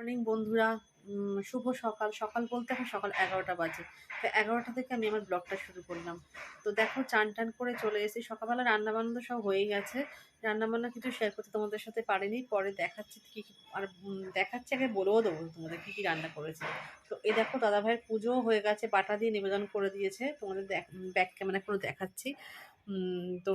Morning বন্ধুরা শুভ সকাল। সকাল বলতে এখন সকাল এগারোটা বাজে। তো এগারোটা থেকে আমি আমার ব্লগটা শুরু করলাম। তো দেখো, চান টান করে চলে এসেছি। সকালবেলা রান্না বান্না সব হয়ে গেছে। রান্নাবান্না কিছু শেয়ার করতে তোমাদের সাথে পারিনি। পরে দেখাচ্ছি কী কী আর দেখাচ্ছি আগে বলেও দেবো তোমাদের কী কী রান্না করেছি। তো এই দেখো দাদা ভাইয়ের পুজোও হয়ে গেছে। বাটা দিয়ে নিবেদন করে দিয়েছে। তোমাদের দেখ ব্যাক ক্যামেরা করে দেখাচ্ছি। তো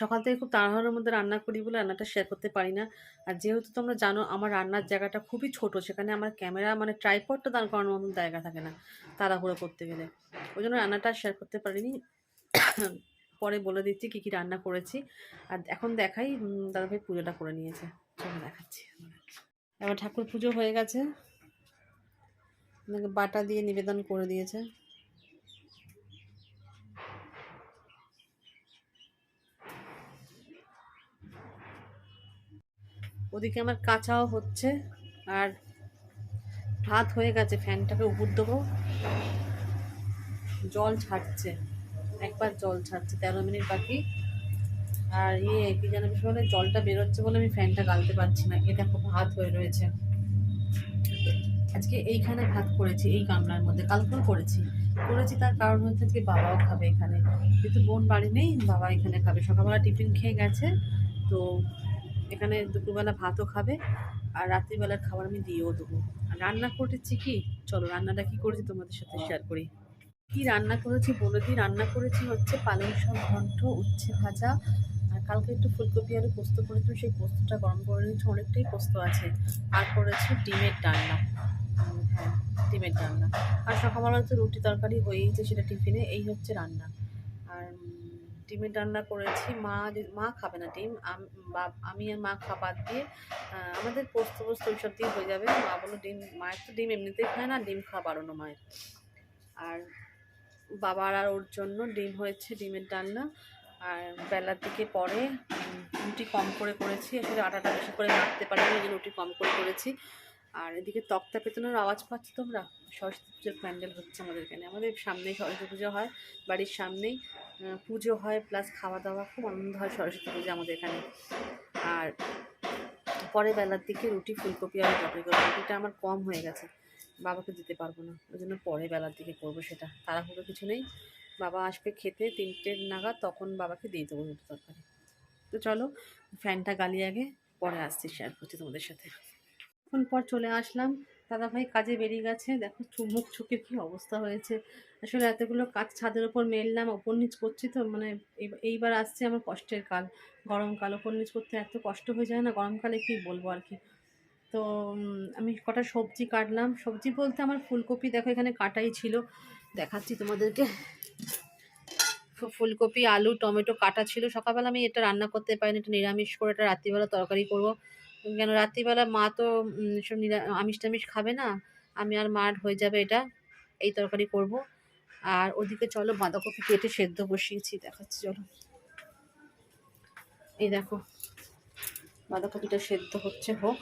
সকাল থেকে খুব তাড়াহুড়োর মধ্যে রান্না করি বলে রান্নাটা শেয়ার করতে পারি না। আর যেহেতু তোমরা জানো, আমার রান্নার জায়গাটা খুবই ছোট, সেখানে আমার ক্যামেরা মানে ট্রাইপডটা দাঁড় করানোর মতন জায়গা থাকে না তাড়াহুড়ো করতে গেলে। ওই জন্য রান্নাটা শেয়ার করতে পারিনি। পরে বলে দিচ্ছি কী কী রান্না করেছি। আর এখন দেখাই দাদাভাই পুজোটা করে নিয়েছে। চলো দেখাচ্ছি। এবার ঠাকুর পুজো হয়ে গেছে। বাটা দিয়ে নিবেদন করে দিয়েছে। ওদিকে আমার কাঁচাও হচ্ছে আর ভাত হয়ে গেছে, ফ্যানটাকে উপর দেবো। জল ছাড়ছে, একবার জল ছাড়ছে, তেরো মিনিট বাকি। আর ইয়ে কি যেন বলে, জলটা বেরোচ্ছে বলে আমি ফ্যানটা গালতে পারছি না। এ দেখো, ভাত হয়ে রয়েছে। আজকে এইখানে ভাত করেছি, এই গামলার মধ্যে। কালকেও করেছি। করেছি তার কারণ হচ্ছে আজকে বাবাও খাবে এখানে। যেহেতু বোন বাড়ি নেই, বাবা এখানে খাবে। সকালবেলা টিফিন খেয়ে গেছে, তো এখানে দুপুরবেলা ভাতও খাবে আর রাত্রিবেলার খাবার আমি দিয়েও দেবো। আর রান্না করেছি কি? চলো রান্নাটা কি করেছি তোমাদের সাথে শেয়ার করি। কি রান্না করেছি বলে দিই? রান্না করেছি হচ্ছে পালং শাক ঘন্ট উচ্ছে ভাজা আর কালকে একটু ফুলকপি আলু পোস্ত করেছিলাম সেই পোস্তটা গরম করে নিয়েছি অনেকটাই পোস্ত আছে। আর করেছি ডিমের উম, হ্যাঁ ডিমের ডালনা। আর সকালবেলা তো রুটি তরকারি হয়েইছে সেটা টিফিনে এই হচ্ছে রান্না। আর ডিমের রান্না করেছি, মা মা খাবে না ডিম, আমি আর মা খাবার দিয়ে আমাদের পোস্ত পোস্ত ওইসব দিয়ে হয়ে যাবে। মা বলো ডিম, মায়ের তো ডিম এমনিতেই খায় না, ডিম খাওয়া বাড়ানো মায়ের। আর বাবার আর ওর জন্য ডিম হয়েছে ডিমের ডালনা। আর বেলার দিকে পরে রুটি কম করে করেছি, আসলে আটাটা বেশি করে মাখতে পারিনি এই জন্য রুটি কম করে করেছি। আর এদিকে তক্তা পেতনের আওয়াজ পাচ্ছ তোমরা? সরস্বতী পুজোর প্যান্ডেল হচ্ছে আমাদের এখানে। আমাদের সামনেই সরস্বতী পুজো হয়, বাড়ির সামনেই পুজো হয় প্লাস খাওয়া দাওয়া খুব আনন্দ হয় সরস্বতী পুজো আমাদের এখানে। আর পরে বেলার দিকে রুটি, ফুলকপি আর তরকারি করব। রুটিটা আমার কম হয়ে গেছে, বাবাকে দিতে পারব না। ওই জন্য পরে বেলার দিকে করব সেটা। তাড়াহুড়ো কিছু নেই। বাবা আসবে খেতে তিনটে নাগাদ, তখন বাবাকে দিয়ে দেবো রুটি তরকারি। তো চলো, ফ্যানটা গালিয়ে আগে, পরে আসছি শেয়ার করছি তোমাদের সাথে। কিছুক্ষণ পর চলে আসলাম। দাদা ভাই কাজে বেরিয়ে গেছে। দেখো মুখ চোখের কী অবস্থা হয়েছে। আসলে এতগুলো কাজ ছাদের ওপর মেললাম ওপর নিচ করছি তো মানে এই- এইবার আসছে আমার কষ্টের কাল। গরমকাল ওপর নিচ করতে এত কষ্ট হয়ে যায় না, গরমকালে কি বলব আর কি। তো আমি কটা সবজি কাটলাম। সবজি বলতে আমার ফুলকপি, দেখো এখানে কাটাই ছিল। দেখাচ্ছি তোমাদেরকে। ফুলকপি, আলু, টমেটো কাটা ছিল। সকালবেলা আমি এটা রান্না করতে পারিনি, এটা নিরামিষ করে, এটা রাত্রিবেলা তরকারি করব। কেন রাত্রিবেলা মা তো সব নিরা আমিষ টামিষ খাবে না, আমি আর মার হয়ে যাবে এটা, এই তরকারি করব। আর ওদিকে চলো বাঁধাকপি কেটে সেদ্ধ বসিয়েছি, দেখাচ্ছি, চলো। এই দেখো, বাঁধাকপিটা সেদ্ধ হচ্ছে, হোক।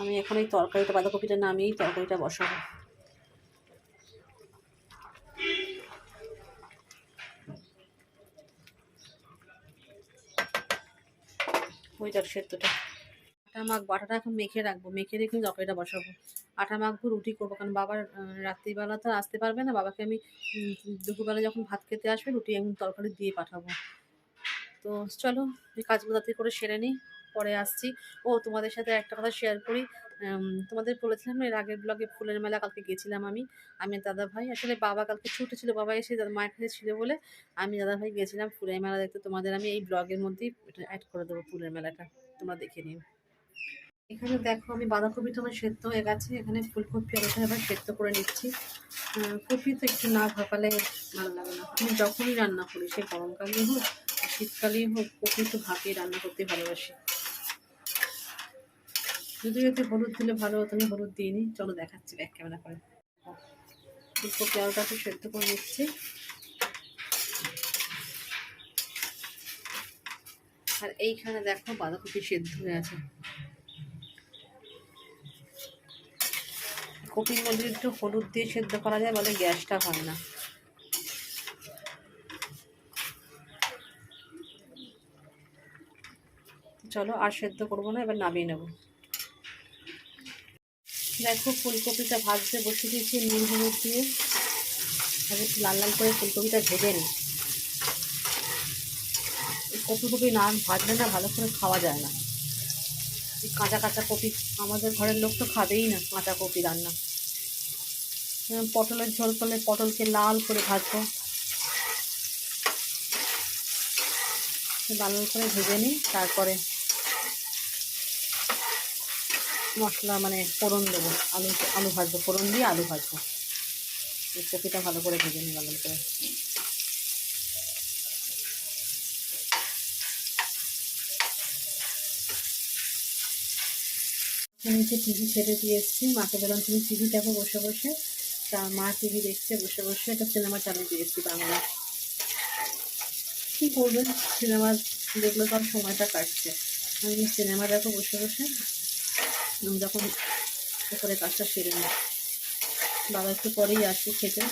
আমি এখন এই তরকারিটা, বাঁধাকপিটা নামিয়েই তরকারিটা বসাবো। ওই সেদ্ধটা। আটা মাখবো আটাটা এখন মেখে রাখব। মেখে রেখে তরকারিটা বসাবো। আটা মাখবো, রুটি করব। কারণ বাবার রাত্রিবেলা তো আসতে পারবে না। বাবাকে আমি দুপুরবেলা যখন ভাত খেতে আসবে, রুটি এখন তরকারি দিয়ে পাঠাবো। তো চলো কাজগুলো করে সেরে নিই। পরে আসছি। ও, তোমাদের সাথে একটা কথা শেয়ার করি। তোমাদের বলেছিলাম এর আগের ব্লগে ফুলের মেলা কালকে গেছিলাম আমি আমি আর দাদা ভাই আসলে বাবা কালকে ছুটি ছিল, বাবা এসে মায়ের কাছে ছিল বলে আমি দাদা ভাই গেছিলাম ফুলের মেলা দেখতে। তোমাদের আমি এই ব্লগের মধ্যেই অ্যাড করে দেবো ফুলের মেলাটা, তোমরা দেখে নিও। এখানে দেখো, আমি বাঁধাকপি তোমার সেদ্ধ হয়ে গেছে, এখানে ফুলকপি আলুটা এবার সেদ্ধ করে নিচ্ছি। কপি তো একটু না ভাপালে ভালো লাগে না। আমি যখনই রান্না করি, সে গরমকালেই হোক শীতকালেই হোক, কপি তো ভাপিয়ে রান্না করতে ভালোবাসি। যদি যদি হলুদ দিলে ভালো হতো, আমি হলুদ দিইনি। চলো দেখাচ্ছি ব্যাক ক্যামেরা করে। ফুলকপি আলুটা একটু সেদ্ধ করে নিচ্ছি। আর এইখানে দেখো বাঁধাকপি সেদ্ধ হয়ে আছে। কপির মধ্যে একটু হলুদ দিয়ে সেদ্ধ করা যায়, বলে গ্যাসটা হয় না। চলো আর সেদ্ধ করব না, এবার নামিয়ে নেব। দেখো, ফুলকপিটা ভাজতে বসে দিয়েছি, নীল হলুদ দিয়ে। আগে একটু লাল লাল করে ফুলকপিটা ভেজে নিই। কপি কপি না ভাজলে না ভালো করে খাওয়া যায় না। এই কাঁচা কাঁচা কপি, আমাদের ঘরের লোক তো খাবেই না কাঁচা কপি রান্না। পটলের ঝোল করলে পটলকে লাল করে ভাজবো। লাল লাল করে ভেজে নিই, তারপরে মশলা মানে ফোড়ন দেবো। আলু আলু ভাজবো, ফোড়ন দিয়ে আলু ভাজবো। কপিটা ভালো করে ভেজে লাল করে নিচে টিভি ছেড়ে দিয়ে এসেছি, মাকে বললাম, তুমি টিভি দেখো বসে বসে? তা মা টিভি দেখছে, বসে বসে একটা সিনেমা চালিয়ে দিয়েছি বাংলা কী করবেন সিনেমা দেখলে তো সময়টা কাটছে। আমি সিনেমা দেখো বসে বসে আমি যখন উপরে কাজটা সেরে নিই বাবা একটু পরেই আসবে খেতে।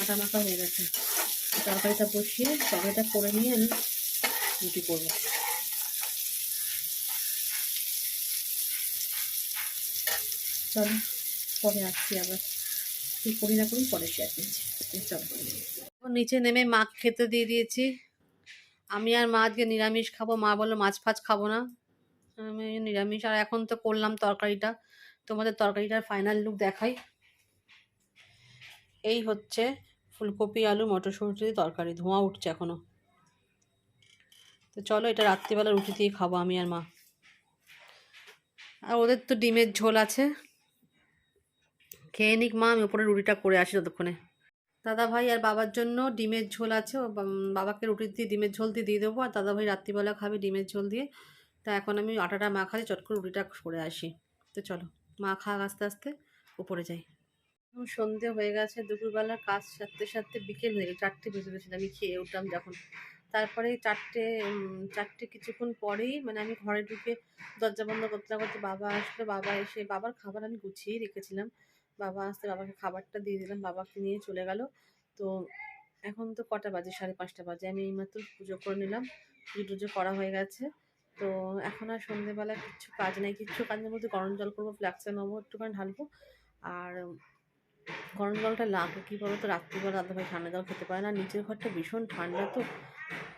আটা মাখা হয়ে গেছে। তরকারিটা বসিয়ে তরকারিটা করে নিয়ে আমি রুটি করব। চলো, পরে আসছি আবার। কী করি না করি, পরে শেয়ার নিচে নেমে মাছ খেতে দিয়ে দিয়েছি। আমি আর মা আজকে নিরামিষ খাব। মা বলল, মাছ ফাছ খাব না। আমি নিরামিষ, আর এখন তো করলাম তরকারিটা। তোমাদের তরকারিটার ফাইনাল লুক দেখাই। এই হচ্ছে ফুলকপি, আলু, মটরশুঁটি তরকারি। ধোঁয়া উঠছে এখনও। তো চলো এটা রাত্রিবেলা রুটি দিয়ে খাব আমি আর মা। আর ওদের তো ডিমের ঝোল আছে। খেয়ে নিক মা, আমি ওপরে রুটিটা করে আসি ততক্ষণে। দাদা ভাই আর বাবার জন্য ডিমের ঝোল আছে। বাবাকে রুটি দিয়ে, ডিমের ঝোল দিয়ে দিয়ে দেবো। আর দাদা ভাই রাত্রিবেলা খাবে ডিমের ঝোল দিয়ে। তা এখন আমি আটাটা মাখালে চট করে রুটিটা করে আসি। তো চলো, মা খাক আস্তে আস্তে, উপরে যাই। সন্ধে হয়ে গেছে দুপুরবেলা কাজ সারতে সারতে বিকেল হয়ে গেছে, চারটে বেজে গেছিল আমি খেয়ে উঠলাম যখন। তারপরে চারটে চারটে কিছুক্ষণ পরেই মানে আমি ঘরে ঢুকে দরজা বন্ধ করতে না করতে বাবা আসলো, বাবা এসে, বাবার খাবার আমি গুছিয়েই রেখেছিলাম। বাবা আসতে বাবাকে খাবারটা দিয়ে দিলাম, বাবাকে নিয়ে চলে গেল। তো এখন তো কটা বাজে? সাড়ে পাঁচটা বাজে। আমি এইমাত্র পুজো করে নিলাম, পুজো টুজো করা হয়ে গেছে। তো এখন আর সন্ধেবেলা কিচ্ছু কাজ নেই। কিচ্ছু কাজের মধ্যে গরম জল করব ফ্ল্যাক্সে নেব, একটুখানি ঢালবো। আর গরম জলটা লাগে কী বলো তো রাত্রিবেলা দাদা ভাই ঠান্ডা জল খেতে পারে না। নিচের ঘরটা ভীষণ ঠান্ডা তো।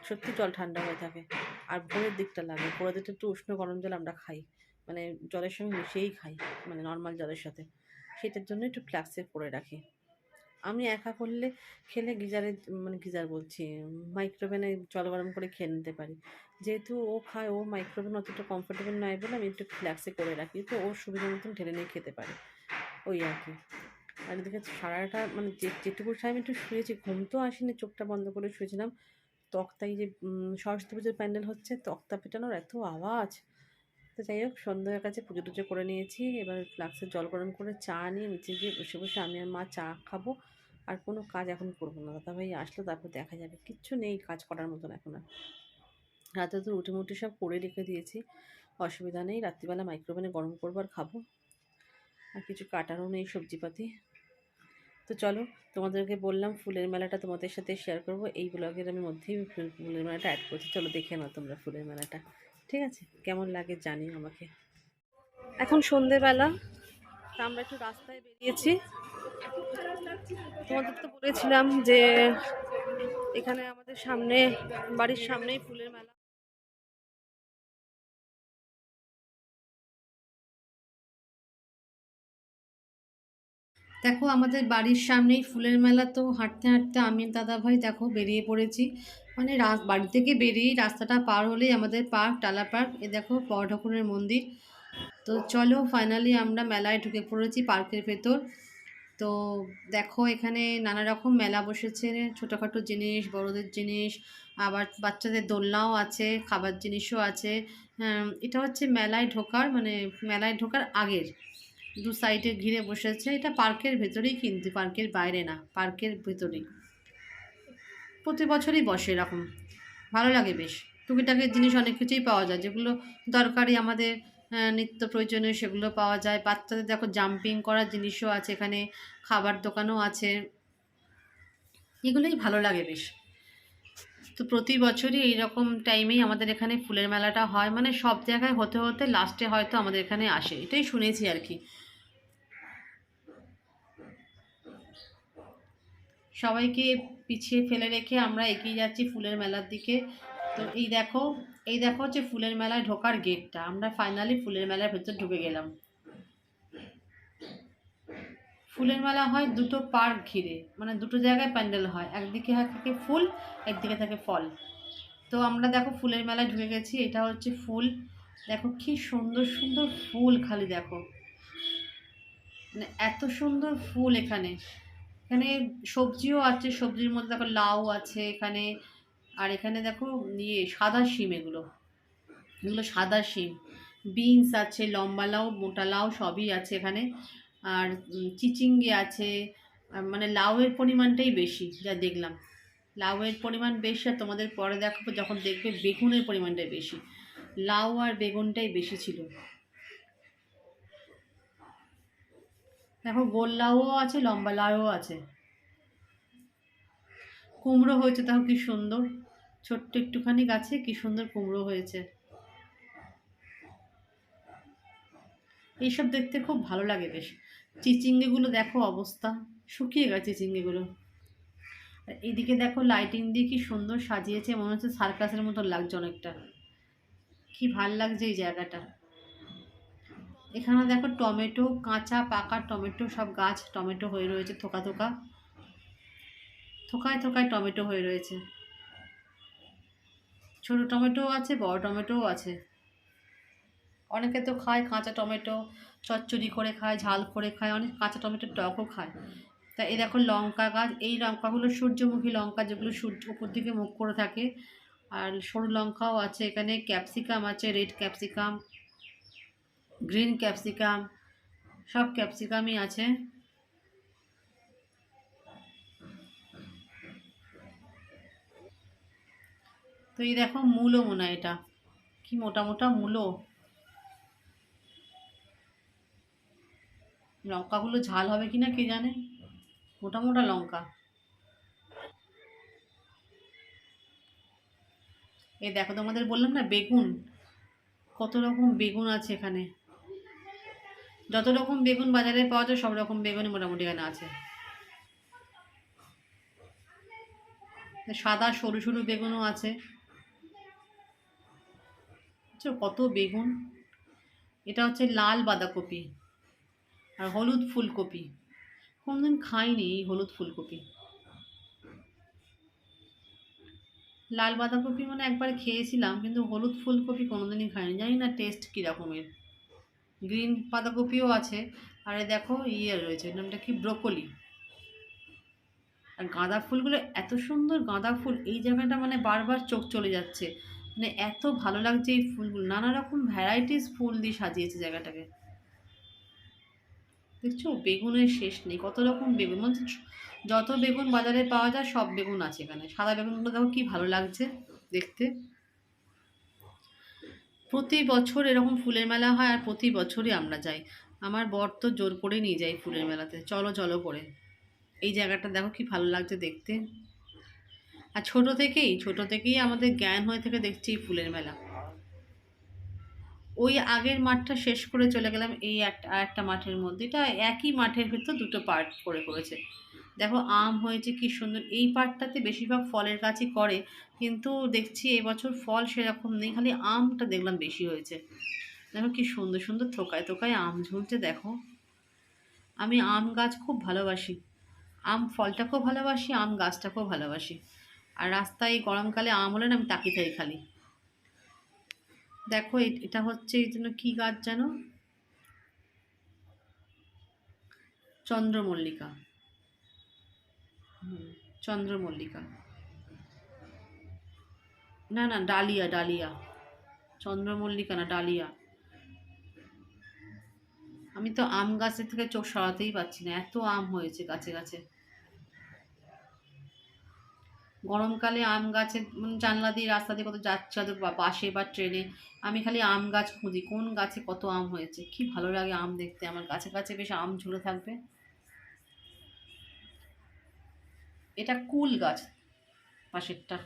সত্যি জল ঠান্ডা হয়ে থাকে। আর ভোরের দিকটা লাগে। ভোরের দিকটা একটু উষ্ণ গরম জল আমরা খাই। মানে জলের সঙ্গে মিশিয়েই খাই। মানে নর্মাল জলের সাথে। সেটার জন্য একটু ফ্ল্যাক্সে করে রাখি। আমি একা করলে খেলে গিজারে মানে গিজার বলছি, মাইক্রোওভেনে জল গরম করে খেয়ে নিতে পারি। যেহেতু ও খায়, ও মাইক্রোওভেন অতটা কমফোর্টেবল নয় বলে আমি একটু ফ্ল্যাক্সে করে রাখি। তো ওর সুবিধা মতন ঢেলে নিয়ে খেতে পারে। ওই আর কি। আর এদিকে সারাটা মানে যে, যেটুকু টাইম একটু শুয়েছি, ঘুম তো আসেনি, চোখটা বন্ধ করে শুয়েছিলাম। তক্তাই যে সরস্বতী পুজোর প্যান্ডেল হচ্ছে তক্তা পেটানোর এত আওয়াজ। তো যাই হোক, সন্ধ্যার কাছে পুজো টুজো করে নিয়েছি। এবার ফ্লাক্সে জল গরম করে চা নিয়ে নিচে গিয়ে বসে বসে আমি আর মা চা খাব। আর কোনো কাজ এখন করব না। দাদা ভাই আসলো, তারপর দেখা যাবে। কিচ্ছু নেই, কাজ করার মতন এখন আর। রাতে তো রুটি মুটি সব করে রেখে দিয়েছি। অসুবিধা নেই, রাত্রিবেলা মাইক্রোওভেনে গরম করব আর খাব। আর কিছু কাটারও নেই সবজিপাতি। তো চলো, তোমাদেরকে বললাম ফুলের মেলাটা তোমাদের সাথে শেয়ার করব। এই ব্লগের আমি মধ্যেই ফুল- ফুলের মেলাটা অ্যাড করছি। চলো দেখে নাও তোমরা ফুলের মেলাটা। ঠিক আছে? কেমন লাগে জানি আমাকে। এখন সন্ধেবেলা আমরা একটু রাস্তায় বেরিয়েছি। তোমাদের তো বলেছিলাম যে এখানে আমাদের সামনে, বাড়ির সামনেই ফুলের মেলা। দেখো, আমাদের বাড়ির সামনেই ফুলের মেলা, তো হাঁটতে হাঁটতে আমি দাদা ভাই দেখো বেরিয়ে পড়েছি। মানে বাড়ি থেকে বেরিয়ে রাস্তাটা পার হলেই আমাদের পার্ক, টালা পার্ক, এ দেখো বড় ঠাকুরের মন্দির। তো চলো ফাইনালি আমরা মেলায় ঢুকে পড়েছি পার্কের ভেতর। তো দেখো এখানে নানা রকম মেলা বসেছে, ছোটোখাটো জিনিস, বড়দের জিনিস, আবার বাচ্চাদের দোলনাও আছে, খাবার জিনিসও আছে। এটা হচ্ছে মেলায় ঢোকার মানে মেলায় ঢোকার আগের। দু সাইডে ঘিরে বসেছে, এটা পার্কের ভেতরেই কিন্তু, পার্কের বাইরে না, পার্কের ভেতরেই। প্রতি বছরই বসে এরকম। ভালো লাগে বেশ। টুকিটাকি জিনিস অনেক কিছুই পাওয়া যায়, যেগুলো দরকারি আমাদের নিত্য প্রয়োজনীয় সেগুলো পাওয়া যায়। বাচ্চাদের দেখো জাম্পিং করার জিনিসও আছে, এখানে খাবার দোকানও আছে। এগুলোই ভালো লাগে বেশ। তো প্রতি বছরই এইরকম টাইমেই আমাদের এখানে ফুলের মেলাটা হয়। মানে সব জায়গায় হতে হতে লাস্টে হয়তো আমাদের এখানে আসে। এটাই শুনেছি আর কি। সবাইকে পিছিয়ে ফেলে রেখে আমরা এগিয়ে যাচ্ছি ফুলের মেলার দিকে। তো এই দেখো এই দেখো হচ্ছে ফুলের মেলায় ঢোকার গেটটা আমরা ফাইনালি ফুলের মেলার ভেতর ঢুকে গেলাম। ফুলের মেলা হয় দুটো পার্ক ঘিরে মানে দুটো জায়গায় প্যান্ডেল হয়। একদিকে থাকে ফুল, একদিকে থাকে ফল। তো আমরা দেখো ফুলের মেলায় ঢুকে গেছি, এটা হচ্ছে ফুল। দেখো কি সুন্দর সুন্দর ফুল খালি দেখো। মানে এত সুন্দর ফুল এখানে। এখানে সবজিও আছে, সবজির মধ্যে দেখো লাউ আছে, এখানে আর এখানে দেখো ইয়ে সাদা শিম এগুলো। এগুলো সাদা শিম। বিনস আছে, লম্বা লাউ, মোটা লাউ সবই আছে এখানে। আর চিচিঙ্গে আছে। মানে লাউয়ের পরিমাণটাই বেশি, যা দেখলাম। লাউয়ের পরিমাণ বেশি আর তোমাদের পরে দেখো যখন দেখবে বেগুনের পরিমাণটাই বেশি। লাউ আর বেগুনটাই বেশি ছিল। দেখো, গোল লাউও আছে, লম্বা লাউও আছে। কুমড়ো হয়েছে দেখো কি সুন্দর? ছোট্ট একটুখানি গাছে কি সুন্দর কুমড়ো হয়েছে। এইসব দেখতে খুব ভালো লাগে বেশ। চিচিঙ্গেগুলো দেখো অবস্থা, শুকিয়ে গেছে চিচিঙ্গেগুলো। এদিকে দেখো লাইটিং দিয়ে কি সুন্দর সাজিয়েছে, মনে হচ্ছে সার্কাসের মতো লাগছে অনেকটা। কি ভালো লাগছে এই জায়গাটা। এখানে দেখো টমেটো, কাঁচা, পাকা টমেটো, সব গাছ টমেটো হয়ে রয়েছে, থোকা থোকা। থোকায় থোকায় টমেটো হয়ে রয়েছে। ছোট টমেটোও আছে, বড় টমেটোও আছে। অনেকে তো খায় কাঁচা টমেটো, চচ্চড়ি করে খায়, ঝাল করে খায়, অনেক কাঁচা টমেটোর টকও খায়। তা এই দেখো লঙ্কা গাছ, এই লঙ্কাগুলো সূর্যমুখী লঙ্কা যেগুলো সূর্য উপর দিকে মুখ করে থাকে। আর সরু লঙ্কাও আছে এখানে, ক্যাপসিকাম আছে, রেড ক্যাপসিকাম, গ্রিন ক্যাপসিকাম, সব ক্যাপসিকামই আছে। তো এই দেখো মূলো মনে হয় এটা। কি মোটা মোটা মূলো? লঙ্কাগুলো ঝাল হবে কিনা কে জানে? মোটা মোটা লঙ্কা। এই দেখো তোমাদের বললাম না, বেগুন। কত রকম বেগুন আছে এখানে। যত রকম বেগুন বাজারে পাওয়া যায়, সব রকম বেগুনই মোটামুটি এখানে আছে। সাদা সরু সরু বেগুনও আছে। বুঝছ, কত বেগুন? এটা হচ্ছে লাল বাঁধাকপি আর হলুদ ফুলকপি। কোনোদিন খাইনি এই হলুদ ফুলকপি। লাল বাঁধাকপি মানে একবার খেয়েছিলাম কিন্তু হলুদ ফুলকপি কোনোদিনই খাইনি। জানি না টেস্ট কী রকমের গ্রিন বাঁধাকপিও আছে আর দেখো ইয়ে রয়েছে নামটা কি? ব্রোকলি। আর গাঁদা ফুলগুলো এত সুন্দর গাঁদা ফুল এই জায়গাটা মানে বারবার চোখ চলে যাচ্ছে। মানে এত ভালো লাগছে এই ফুলগুলো। নানা রকম ভ্যারাইটিস ফুল দিয়ে সাজিয়েছে জায়গাটাকে। দেখছ? বেগুনের শেষ নেই। কত রকম বেগুন। মানে যত বেগুন বাজারে পাওয়া যায়, সব বেগুন আছে এখানে। সাদা বেগুনগুলো দেখো কি ভালো লাগছে দেখতে। প্রতি বছর এরকম ফুলের মেলা হয় আর প্রতি বছরই আমরা যাই। আমার বর তো জোর করে নিয়ে যাই ফুলের মেলাতে। চলো চলো করে। এই জায়গাটা দেখো কি ভালো লাগছে দেখতে। আর ছোট থেকেই ছোট থেকেই আমাদের জ্ঞান হয়ে থেকে দেখছি ফুলের মেলা। ওই আগের মাঠটা শেষ করে চলে গেলাম এই একটা একটা মাঠের মধ্যে। এটা একই মাঠের ভিতর দুটো পার্ট করে করেছে দেখো, আম হয়েছে কি সুন্দর। এই পার্টটাতে বেশিরভাগ ফলের গাছই করে, কিন্তু দেখছি এবছর ফল সেরকম নেই, খালি আমটা দেখলাম বেশি হয়েছে। দেখো কি সুন্দর সুন্দর থোকায় থোকায় আম ঝুলছে, দেখো। আমি আম গাছ খুব ভালোবাসি। আম ফলটাকেও ভালোবাসি, আম গাছটাকেও ভালোবাসি। আর রাস্তায় এই গরমকালে আম হলে না আমি তাকিয়ে থাকি খালি। দেখো এটা হচ্ছে এই জন্য কী গাছ যেন চন্দ্রমল্লিকা। চন্দ্রমল্লিকা। না না, ডালিয়া ডালিয়া। চন্দ্রমল্লিকা না, ডালিয়া। আমি তো আম গাছের থেকে চোখ সরাতেই পারছি না। এত আম হয়েছে গাছে গাছে। গরমকালে আম গাছের জানলা দিয়ে রাস্তা দিয়ে কত যাচ্ছে হয়তো বাসে বা ট্রেনে। আমি খালি আম গাছ খুঁজি, কোন গাছে কত আম হয়েছে? কি ভালো লাগে আম দেখতে? আমার গাছে গাছে বেশ আম ঝুলে থাকবে। এটা কুল গাছ, পাশেরটা।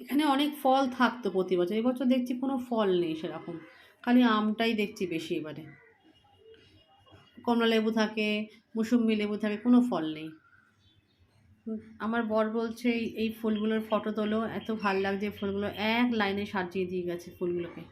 এখানে অনেক ফল থাকতো প্রতি বছর। এবছর দেখছি কোনো ফল নেই সেরকম। খালি আমটাই দেখছি বেশি এবারে। কমলা লেবু থাকে মুসুম্বি লেবু থাকে, কোনো ফল নেই। আমার বর বলছে এই এই ফুলগুলোর ফটো তোলো, এত ভালো লাগছে ফুলগুলো। এক লাইনে সাজিয়ে দিয়ে গেছে ফুলগুলোকে।